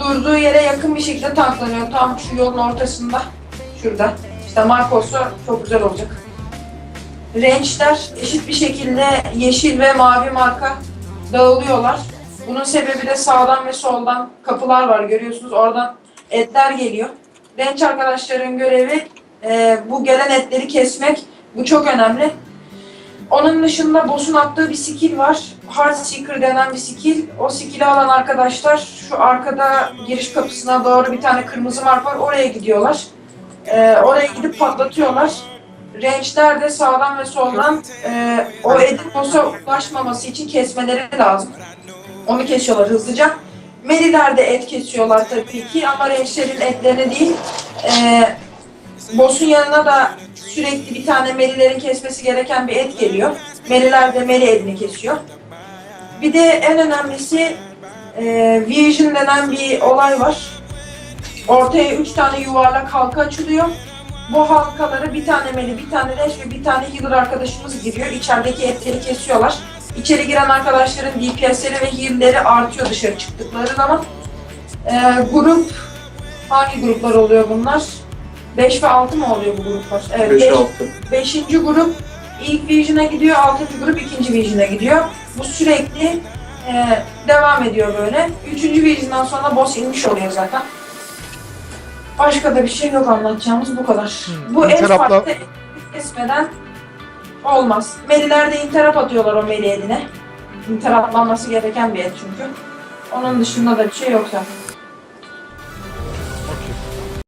durduğu yere yakın bir şekilde tanklanıyor. Tam şu yolun ortasında. Şurada. İşte Marcos'u çok güzel olacak. Range'ler eşit bir şekilde yeşil ve mavi marka dağılıyorlar. Bunun sebebi de sağdan ve soldan kapılar var görüyorsunuz. Oradan etler geliyor. Range arkadaşların görevi e, bu gelen etleri kesmek. Bu çok önemli. Onun dışında boss'un attığı bir skill var. Heart Seeker denen bir skill. O skill'i alan arkadaşlar şu arkada giriş kapısına doğru bir tane kırmızı mark var. Oraya gidiyorlar. Ee, oraya gidip patlatıyorlar. Range'ler de sağdan ve soldan e, o edit boss'a ulaşmaması için kesmeleri lazım. Onu kesiyorlar hızlıca. Meliler de et kesiyorlar tabii ki ama range'lerin etlerini değil. Ee, boss'un yanına da sürekli bir tane melilerin kesmesi gereken bir et geliyor. Meliler de meli etini kesiyor. Bir de en önemlisi e, Vision denen bir olay var. Ortaya üç tane yuvarlak halka açılıyor. Bu halkaları bir tane meli, bir tane leş ve bir tane healer arkadaşımız giriyor. İçerideki etleri kesiyorlar. İçeri giren arkadaşların DPS'leri ve heal'leri artıyor dışarı çıktıkları zaman. E, grup, hangi gruplar oluyor bunlar? 5 ve 6 mı oluyor bu gruplar? Evet, 5 beş- 6. Beşinci grup ilk Vision'a gidiyor, altıncı grup ikinci Vision'a gidiyor. Bu sürekli e, devam ediyor böyle. Üçüncü Vision'dan sonra boss inmiş oluyor zaten. Başka da bir şey yok anlatacağımız bu kadar. Hmm, Bu interrupt'la- farklı kesmeden olmaz. Meliler de interrupt atıyorlar o meli eline. Interruptlanması gereken bir et çünkü. Onun dışında da bir şey yok zaten.